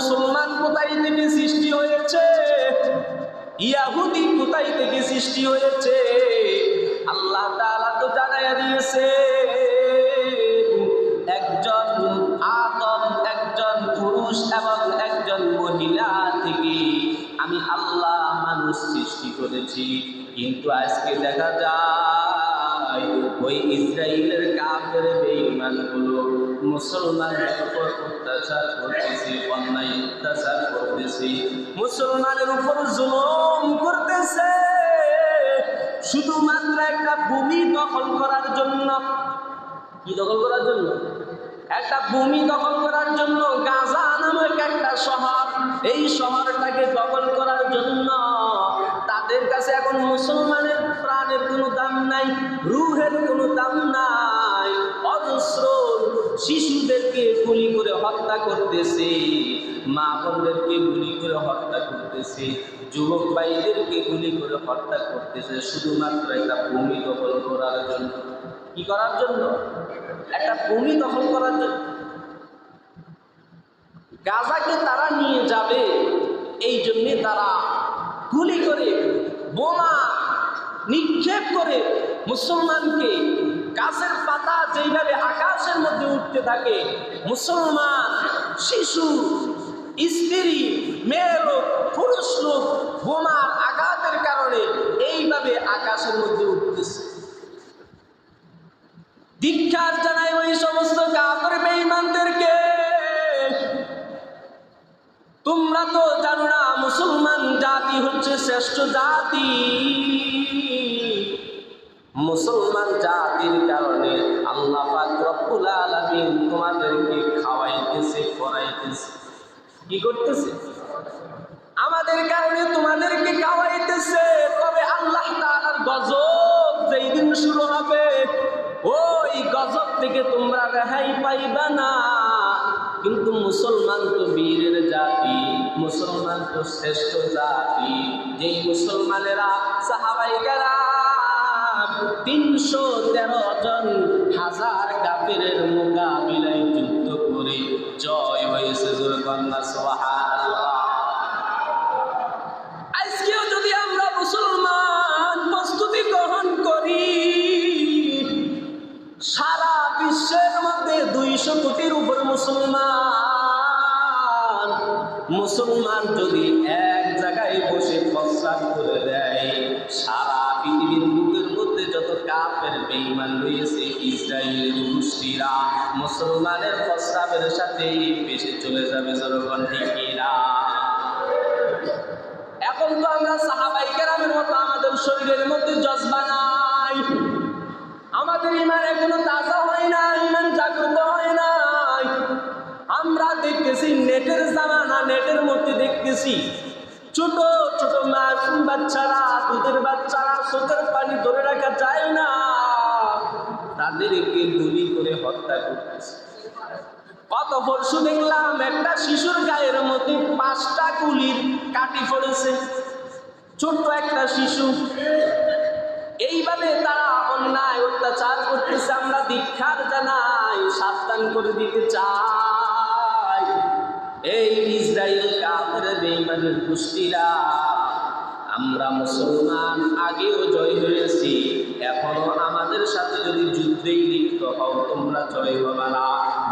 মুসলমান কোথায় থেকে সৃষ্টি হয়েছে? ইয়াহুদি কোথায় থেকে সৃষ্টি হয়েছে? আল্লাহ তাআলা তো জানাইয়া দিয়েছে, একজন আদম, একজন পুরুষ এবং একজন মহিলা থেকে আমি আল্লাহ মানুষ সৃষ্টি করেছি। কিন্তু আজকে দেখা যায়, ওই ইসরায়েলের কাপের বেঈমানগুলো মুসলমানের উপর অত্যাচার অত্যাচার মুসলমানের উপর জুলুম করতেছে। শুধুমাত্র একটা ভূমি দখল করার জন্য। কি দখল করার জন্য? একটা ভূমি দখল করার জন্য গাজা নামক একটা শহর। এই শহরটাকে দখল করার জন্য তাদের কাছে এখন মুসলমানের প্রাণের কোনো দাম নাই, রুহের কোনো দাম নাই করতেছে মা বোনদেরকে গুলি করে হত্যা করতেছে। যুবক ভাইদেরকে গুলি করে হত্যা করতেছে। শুধুমাত্র একটা ভূমি দখল করার জন্য। কি করার জন্য? একটা ভূমি দখল করার জন্য। গাজাকে তারা নিয়ে যাবে। এই জন্যে তারা গুলি করে, বোমা নিক্ষেপ করে মুসলমানকে গাছের পাতা যেইভাবে আকাশের মধ্যে উঠতে থাকে, মুসলমান শিশু, স্ত্রী, মেয়ে লোক, পুরুষ লোক বোমার আঘাতের কারণে এইভাবে আকাশের মধ্যে উঠতেছে। দীক্ষার জানাই ওই সমস্ত কাপড় বেঈমানদেরকে, তোমরা তো জানো না, মুসলমান জাতি হচ্ছে শ্রেষ্ঠ জাতি। মুসলমান জাতির কারণে আল্লাহ পাক রব্বুল আলামিন পড়াইতেছে কি করতেছে? আমাদের কারণে তোমাদেরকে খাওয়াইতেছে। তবে আল্লাহ তাআলার গজব যেই দিন শুরু হবে, ওই গজব থেকে তোমরা রেহাই পাইবা না। কিন্তু মুসলমান তো বীরের জাতি, মুসলমান তো শ্রেষ্ঠ জাতি। যেই মুসলমানেরা, সাহাবাই তিনশো তেরো জন হাজার কাপের মোকাবিলায় যুদ্ধ জয় হয়েছে কন্যা সোহান আজকেও যদি আমরা মুসলমান প্রস্তুতি গ্রহণ করি, সারা বিশ্বের মধ্যে দুইশো কোটির উপর মুসলমান মুসলমান যদি এক জায়গায় বসে প্রস্রাব করে দেয়, সারা পৃথিবীর বুকের মধ্যে যত কাপের বেইমান রয়েছে ইসরায়েলের মুসলমানের প্রস্রাবের সাথে পেশে চলে যাবে যখন ঠিকিরা এখন তো আমরা সাহাবাই মতো আমাদের শরীরের মধ্যে জজবা নাই। আমাদের ইমান এখনও তাজা হয় না, ইমান জাগ্রত হয় নাই আমরা দেখতেছি নেটের জামানা, নেটের মধ্যে দেখতেছি ছোট ছোট মাসুম বাচ্চারা, দুধের বাচ্চারা, চোখের পানি ধরে রাখা যায় না। তাদেরকে হত্যা করতেছে কত পরশু দেখলাম একটা শিশুর গায়ের মধ্যে পাঁচটা গুলির কাটি পড়েছে। ছোট্ট একটা শিশু। এইভাবে তারা অন্যায় অত্যাচার করতেছে, আমরা দীক্ষার জানাই সাবধান করে দিতে চাই। এই ইসরায়েল কাফের বেঈমানের গোষ্ঠীরা, আমরা মুসলমান আগেও জয় হয়েছি, এখনও আমাদের সাথে যদি যুদ্ধেই হও, তোমরা জয় হবে না।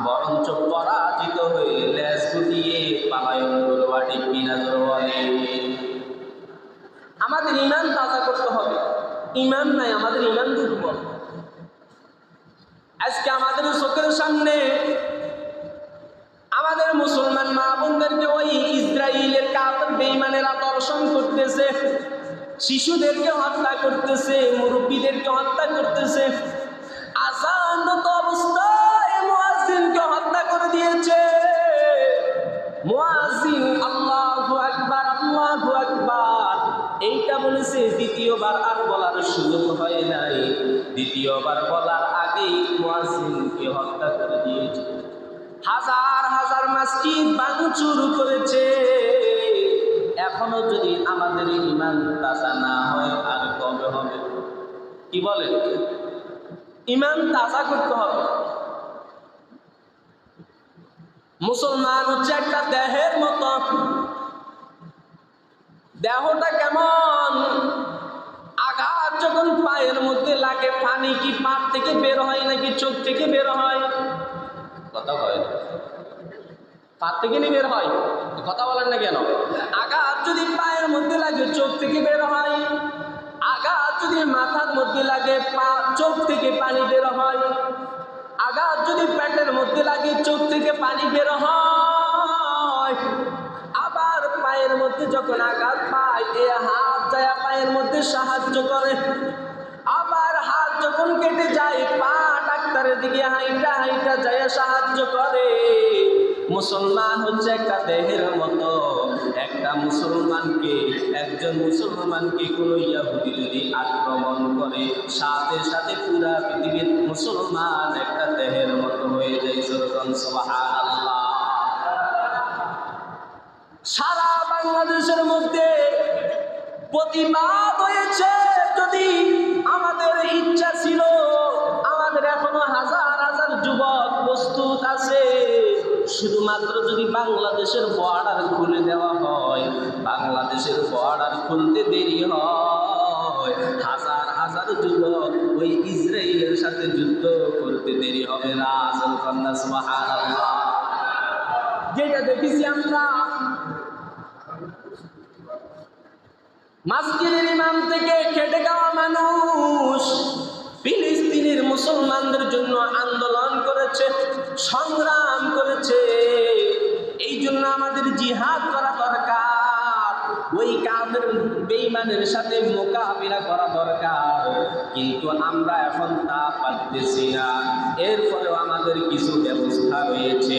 বরঞ্চ পরাজিত হয়ে লেজ গুটিয়ে পালায়ন করবা ঠিক কিনা আমাদের ইমান তাজা করতে হবে। ইমান নাই, আমাদের ইমান দুর্বল। আজকে আমাদের চোখের সামনে আমাদের মুসলমান মা বোনদেরকে ওই ইসরায়েলের কাপড় বেইমানেরা দর্শন করতেছে, শিশুদেরকে হত্যা করতেছে, মুরব্বীদেরকে হত্যা করতেছে। আজানত অবস্থায় মুয়াজ্জিনকে হত্যা করে দিয়েছে। মুয়াজ্জিন, আল্লাহু আকবার আল্লাহু আকবার। এইটা বলেছে, দ্বিতীয়বার আর বলার সুযোগ হয় নাই। দ্বিতীয়বার বলার আগেই মুয়াজ্জিনকে হত্যা করে দিয়েছে। হাজার হাজার মসজিদ ভাঙচুর করেছে। এখনও যদি আমাদের ইমান তাজা না হয়, আর কবে হবে? কি বলেন? ইমান তাজা করতে হবে। মুসলমান হচ্ছে একটা দেহের মতো। দেহটা কেমন? আঘাত যখন পায়ের মধ্যে লাগে, পানি কি পাট থেকে বের হয় নাকি চোখ থেকে বের হয়? কথা কয়। পাত থেকে নি বের হয়? কথা বলেন না কেন? আঘাত যদি পায়ের মধ্যে লাগে, চোখ থেকে বের হয়। যদি মাথার মধ্যে লাগে, পা, চোখ থেকে পানি বের হয়। আঘাত যদি পেটের মধ্যে লাগে, চোখ থেকে পানি বের হয়। আবার পায়ের মধ্যে যখন আঘাত পায়, এ হাত যায় পায়ের মধ্যে সাহায্য করে। আবার হাত যখন কেটে যায়, পা ডাক্তারের দিকে হাইটা হাইটা যায় সাহায্য করে। মুসলমান হচ্ছে একটা দেহের মতো। একটা মুসলমানকে, একজন মুসলমানকে কোনো ইয়াহুদি যদি আক্রমণ করে, সাথে সাথে পুরা পৃথিবীর মুসলমান একটা দেহের মতো হয়ে যায়। সুবহানাল্লাহ। সারা বাংলাদেশের মধ্যে প্রতিবাদ হয়েছে। যদি আমাদের ইচ্ছা ছিল, আমাদের এখনও হাজার হাজার যুবক প্রস্তুত আছে। শুধুমাত্র যদি বাংলাদেশের বর্ডার খুলে দেওয়া বাংলাদেশের বর্ডার খুলতে দেরি হয়। হাজার হাজার যুবক ওই ইসরায়েলের সাথে যুদ্ধ করতে দেরি হবে না যেটা দেখেছি আমরা। মাস্কিনের ইমাম থেকে খেটে খাওয়া মানুষ ফিলিস্তিনের মুসলমানদের জন্য আন্দোলন করেছে, সংগ্রাম করেছে। এই জন্য আমাদের জিহাদ করা ওই কাদের বেইমানের সাথে মোকাবিলা করা দরকার। কিন্তু আমরা এখন তা পারতেছি না। এরপরেও আমাদের কিছু ব্যবস্থা রয়েছে।